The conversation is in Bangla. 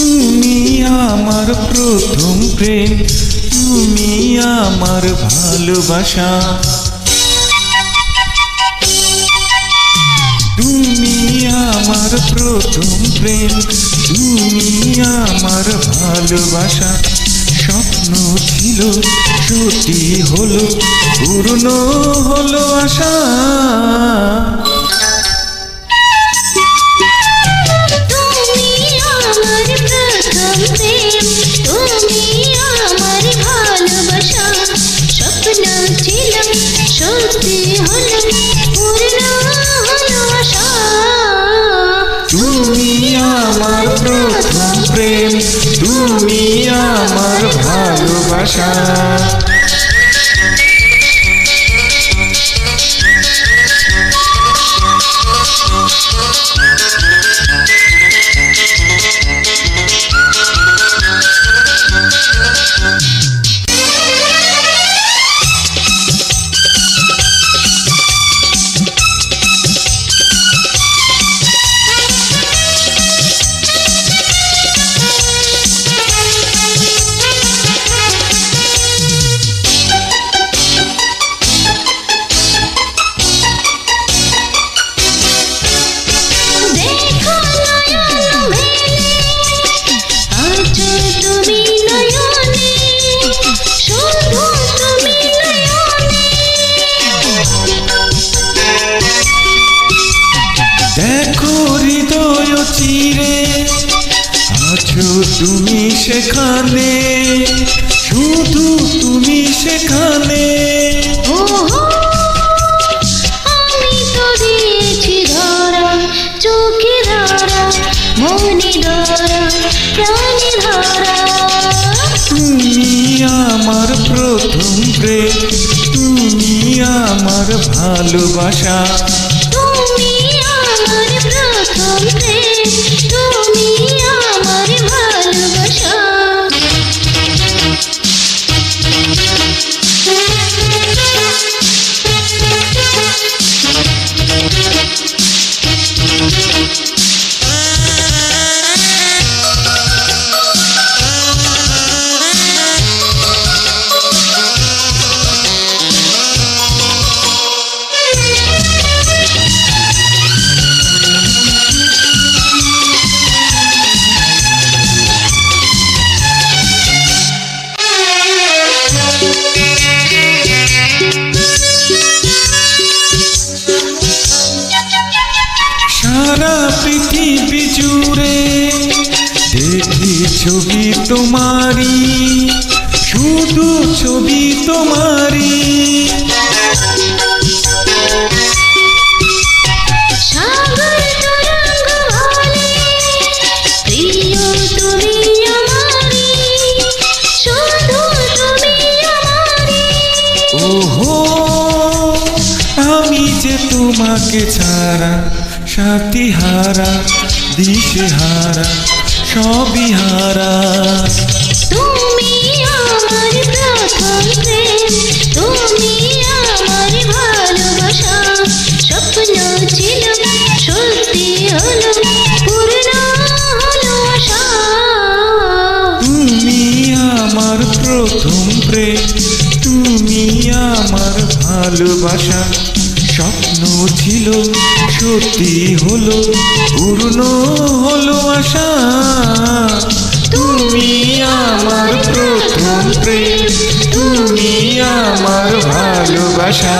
তুমি আমার প্রথম প্রেম, তুমি আমার ভালোবাসা। তুমি আমার প্রথম প্রেম, তুমি আমার ভালোবাসা। স্বপ্ন ছিল, সত্যি হলো, পূর্ণ হলো আশা। ছিল সত্যি হলো পূর্ণ হলো তুমি আমার প্রথম প্রেম তুমি আমার ভালোবাসা। চিরে আছো তুমি সেখানে শুধু তুমি সেখানে। ওহো আমি তো দিয়েছি ধরা চোখে ধরা মনে ধরা প্রাণে ধরা। তুমি আমার প্রথম প্রেম তুমি আমার ভালোবাসা। তুমি আমার প্রথম প্রেম। তুমি সারা পৃথিবী জুড়ে। দেখি ছবি তোমারি শুধু ছবি তোমারি তোমাকে ছাড়া সাথী হারা দিশে হারা সবই হারা। তুমি আমার প্রথম প্রেম তুমি আমার ভালোবাসা। স্বপ্ন ছিল সত্যি হলো পূর্ণ হলো আশা। তুমি আমার প্রথম প্রেম তুমি আমার ভালোবাসা। স্বপ্ন ছিল সত্যি হলো পূর্ণ হলো আশা। তুমি আমার প্রথম প্রেম তুমি আমার ভালোবাসা।